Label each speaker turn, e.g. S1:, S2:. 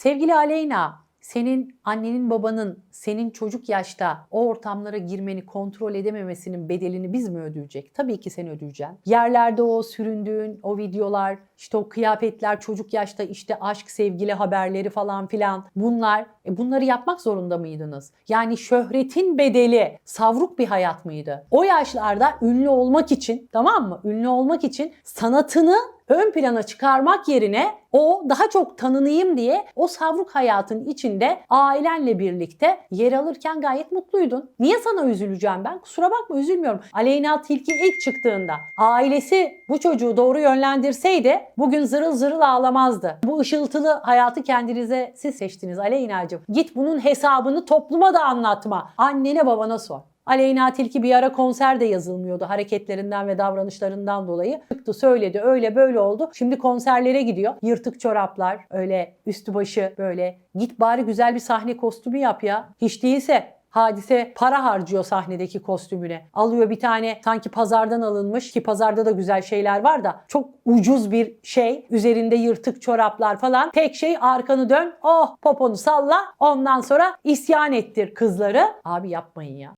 S1: Sevgili Aleyna, senin annenin babanın senin çocuk yaşta o ortamlara girmeni kontrol edememesinin bedelini biz mi ödeyecek? Tabii ki sen ödeyeceksin. Yerlerde o süründüğün o videolar, işte o kıyafetler çocuk yaşta işte aşk, sevgili haberleri falan filan bunlar e bunları yapmak zorunda mıydınız? Yani şöhretin bedeli savruk bir hayat mıydı? O yaşlarda ünlü olmak için tamam mı? Ünlü olmak için sanatını ön plana çıkarmak yerine o daha çok tanınayım diye o savruk hayatın içinde ailenle birlikte yer alırken gayet mutluydun. Niye sana üzüleceğim ben? Kusura bakma üzülmüyorum. Aleyna Tilki ilk çıktığında ailesi bu çocuğu doğru yönlendirseydi bugün zırıl zırıl ağlamazdı. Bu ışıltılı hayatı kendinize siz seçtiniz Aleyna'cığım. Git bunun hesabını topluma da anlatma. Annene babana sor. Aleyna Tilki bir ara konser de yazılmıyordu hareketlerinden ve davranışlarından dolayı. Çıktı söyledi öyle böyle oldu. Şimdi konserlere gidiyor. Yırtık çoraplar öyle üstü başı böyle. Git bari güzel bir sahne kostümü yap ya. Hiç değilse Hadise para harcıyor sahnedeki kostümüne. Alıyor bir tane sanki pazardan alınmış ki pazarda da güzel şeyler var da çok ucuz bir şey. Üzerinde yırtık çoraplar falan. Tek şey arkanı dön. Oh poponu salla. Ondan sonra isyan ettir kızları. Abi yapmayın ya.